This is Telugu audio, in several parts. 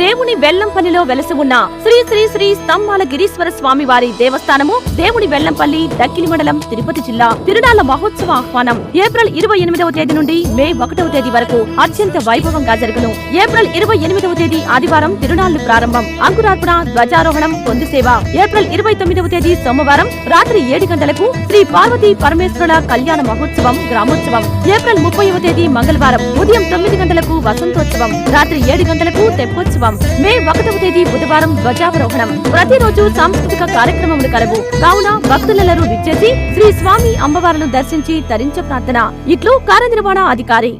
దేవుని వెల్లంపల్లిలో వెలసి ఉన్న శ్రీ శ్రీ శ్రీ స్తంభాల గిరీశ్వర స్వామి వారి దేవస్థానము దేవుని వెల్లంపల్లి దక్కిలి మండలం తిరుపతి జిల్లా తిరునాళ్ళ మహోత్సవ ఆహ్వానం. ఏప్రిల్ ఇరవై ఎనిమిదవ తేదీ నుండి మే ఒకటవ తేదీ వరకు అత్యంత వైభవంగా జరుగును. ఏప్రిల్ ఇరవై ఎనిమిదవ తేదీ ఆదివారం తిరునాళ్ళు ప్రారంభం. అంకురార్పణ ధ్వజారోహణం పొంది సేవ. ఏప్రిల్ ఇరవై తొమ్మిదవ తేదీ సోమవారం రాత్రి ఏడు గంటలకు శ్రీ పార్వతీ పరమేశ్వరుల కళ్యాణ మహోత్సవం గ్రామోత్సవం. ఏప్రిల్ ముప్పైవ తేదీ మంగళవారం ఉదయం తొమ్మిది గంటలకు వసంతోత్సవం. రాత్రి ఏడు గంటలకు తెప్పోత్సవం. మే ఒకటవ తేదీ బుధవారం ధ్వజావరోహణం ప్రతిరోజు సాంస్కృతిక కార్యక్రమములు కలవు. కావున భక్తులెల్లరూ విచ్చేసి శ్రీ స్వామి అమ్మవార్లను దర్శించి తరించ ప్రార్థన. ఇట్లు కార్యనిర్వహణ అధికారి.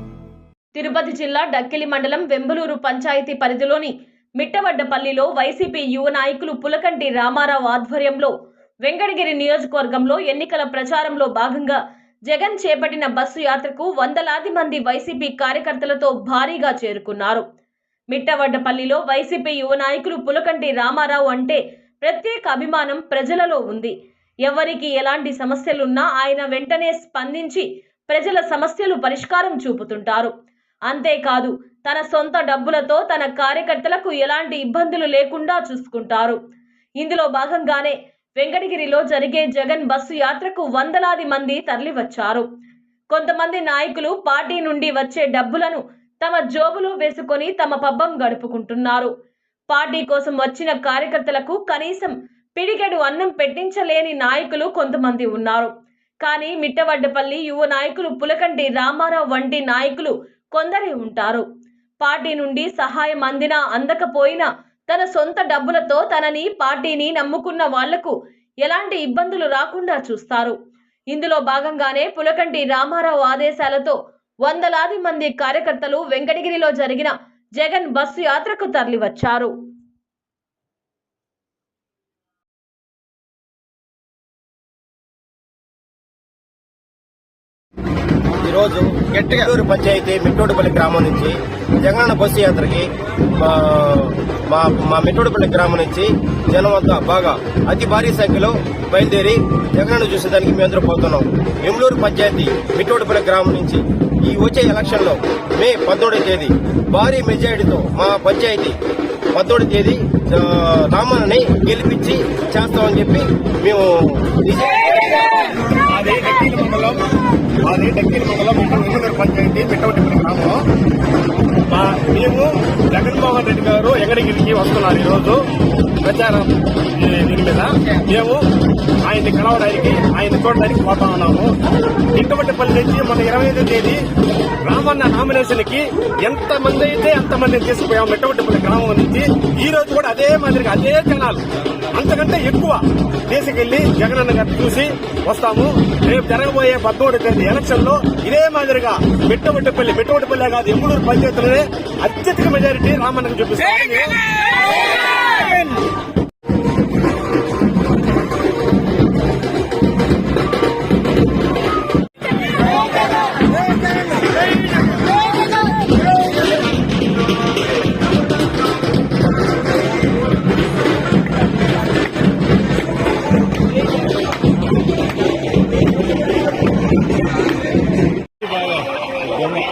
తిరుపతి జిల్లా డక్కిలి మండలం వెంబలూరు పంచాయతీ పరిధిలోని మిట్టవడ్డపల్లిలో వైసీపీ యువ నాయకులు పులకంటి రామారావు ఆధ్వర్యంలో వెంకటగిరి నియోజకవర్గంలో ఎన్నికల ప్రచారంలో భాగంగా జగన్ చేపట్టిన బస్సు యాత్రకు వందలాది మంది వైసీపీ కార్యకర్తలతో భారీగా చేరుకున్నారు. మిట్టవడ్డపల్లిలో వైసీపీ యువ నాయకులు పులకంటి రామారావు అంటే ప్రత్యేక అభిమానం ప్రజలలో ఉంది. ఎవరికి ఎలాంటి సమస్యలున్నా ఆయన వెంటనే స్పందించి ప్రజల సమస్యలు పరిష్కారం చూపుతుంటారు. అంతేకాదు తన సొంత డబ్బులతో తన కార్యకర్తలకు ఎలాంటి ఇబ్బందులు లేకుండా చూసుకుంటారు. ఇందులో భాగంగానే వెంకటగిరిలో జరిగే జగన్ బస్సు యాత్రకు వందలాది మంది తరలివచ్చారు. కొంతమంది నాయకులు పార్టీ నుండి వచ్చే డబ్బులను తమ జోబులో వేసుకొని తమ పబ్బం గడుపుకుంటున్నారు. పార్టీ కోసం వచ్చిన కార్యకర్తలకు కనీసం పిడికెడు అన్నం పెట్టించలేని నాయకులు కొంతమంది ఉన్నారు. కానీ మిట్టవడ్డపల్లి యువ నాయకులు పులకంటి రామారావు వంటి నాయకులు కొందరే ఉంటారు. పార్టీ నుండి సహాయం అందినా అందకపోయినా తన సొంత డబ్బులతో తనని పార్టీని నమ్ముకున్న వాళ్ళకు ఎలాంటి ఇబ్బందులు రాకుండా చూస్తారు. ఇందులో భాగంగానే పులకంటి రామారావు ఆదేశాలతో వందలాది మంది కార్యకర్తలు వెంకటగిరిలో జరిగిన జగన్ బస్సు యాత్రకు తరలివచ్చారు. ఈరోజు గట్టిగూరు పంచాయతీ మిట్టోడుపల్లి గ్రామం నుంచి జగనన్న బస్సు యాత్రకి మా మా మా మిట్టోడుపల్లి గ్రామం నుంచి జనం అంతా బాగా అతి భారీ సంఖ్యలో బయలుదేరి జగనన్న చూసేదానికి మేమందరం పోతున్నాం. ఎమ్లూరు పంచాయతీ మిట్టోడుపల్లి గ్రామం నుంచి ఈ వచ్చే ఎలక్షన్లో మే పంతొమ్మిదవ తేదీ భారీ మెజారిటీతో మా పంచాయతీ పంతొమ్మిది తేదీ ఆ, రామన్నని గెలిపించి చేస్తామని చెప్పి మేము మాది డక్కీల మండలం. మాది డక్కీల మండలం వెంకటూరు పంచాయతీ పెట్టవటిపల్లి గ్రామం. మా మేము జగన్మోహన్ రెడ్డి గారు ఎంగడగిరికి వస్తున్నారు ఈరోజు? ప్రచారం. ఈ మీద మేము ఆయన్ని కలవడానికి ఆయన చూడడానికి పోతా ఉన్నాము. ఇంటవటిపల్లి నుంచి మన ఇరవై ఐదో తేదీ రామన్న నామినేషన్కి ఎంత మంది అయితే అంత తీసుకుపోయాము. తీసుకుపోయాం గ్రామం నుంచి ఈ రోజు కూడా అదే మాదిరిగా అదే జనాలు. అంతకంటే ఎక్కువ తీసుకెళ్ళి జగనన్న గారిని చూసి వస్తాము. రేపు జరగబోయే పద్మూడు తేదీ ఎలక్షన్లో ఇదే మాదిరిగా మెట్టవటిపల్లి మెట్టవటిపల్లి కాదు ఎమ్మూరు పంచాయతీలోనే అత్యధిక మెజారిటీ రామన్నకు చూపిస్తారు Dami.